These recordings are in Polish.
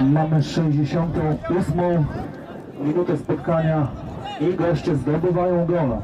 Mamy 68 minutę spotkania i goście zdobywają gola.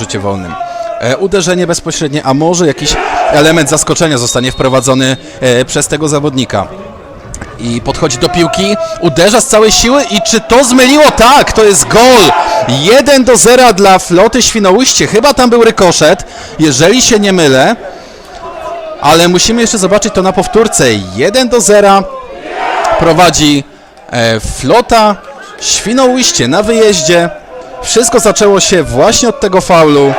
Rzucie wolnym. E, uderzenie bezpośrednie, a może jakiś element zaskoczenia zostanie wprowadzony e, przez tego zawodnika. I podchodzi do piłki, uderza z całej siły i czy to zmyliło? Tak, to jest gol! 1 do 0 dla floty Świnoujście. Chyba tam był rykoszet, jeżeli się nie mylę. Ale musimy jeszcze zobaczyć to na powtórce. 1 do 0 prowadzi e, flota Świnoujście na wyjeździe. Wszystko zaczęło się właśnie od tego faulu.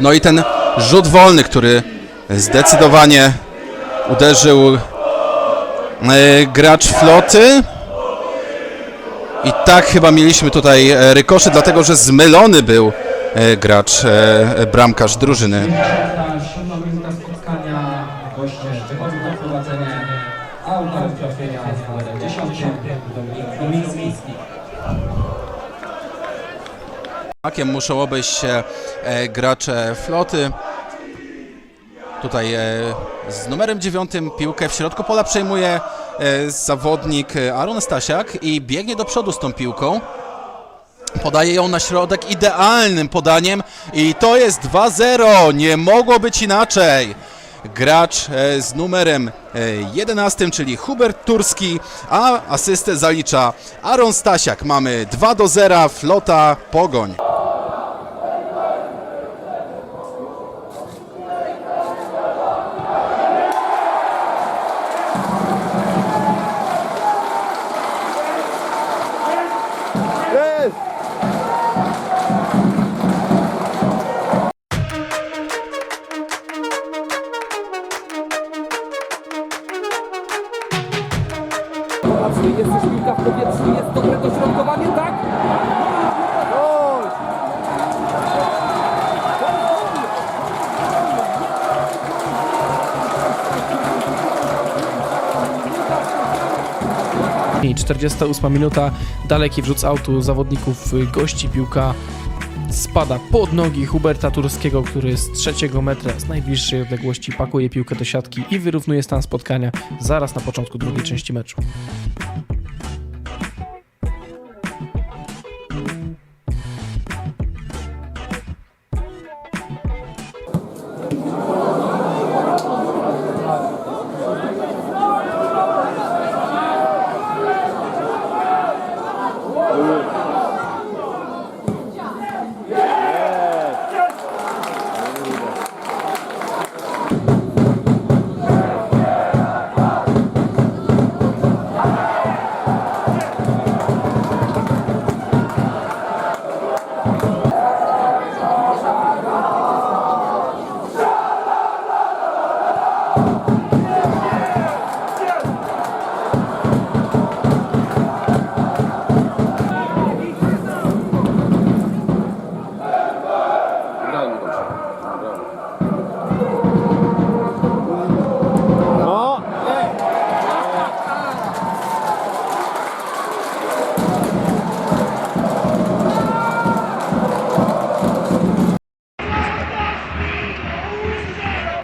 No i ten rzut wolny, który zdecydowanie uderzył e, gracz floty. I tak chyba mieliśmy tutaj e, rykoszy, dlatego że zmylony był e, gracz, bramkarz drużyny. Z numerem 10. Dominik. Hakiem muszą obejść się e, gracze floty. Tutaj e, z numerem dziewiątym piłkę w środku pola przejmuje e, zawodnik Aaron Stasiak i biegnie do przodu z tą piłką. Podaje ją na środek idealnym podaniem i to jest 2-0. Nie mogło być inaczej. Gracz z numerem e, 11, czyli Hubert Turski, a asystę zalicza Aaron Stasiak. Mamy 2 do 0, flota Pogoń. Jest już piłka w powietrzu, jest dobre dośrodkowanie, tak? 48 minuta, daleki wrzut z autu zawodników y, gości, piłka spada pod nogi Huberta Turskiego, który z trzeciego metra, z najbliższej odległości pakuje piłkę do siatki i wyrównuje stan spotkania zaraz na początku drugiej części meczu.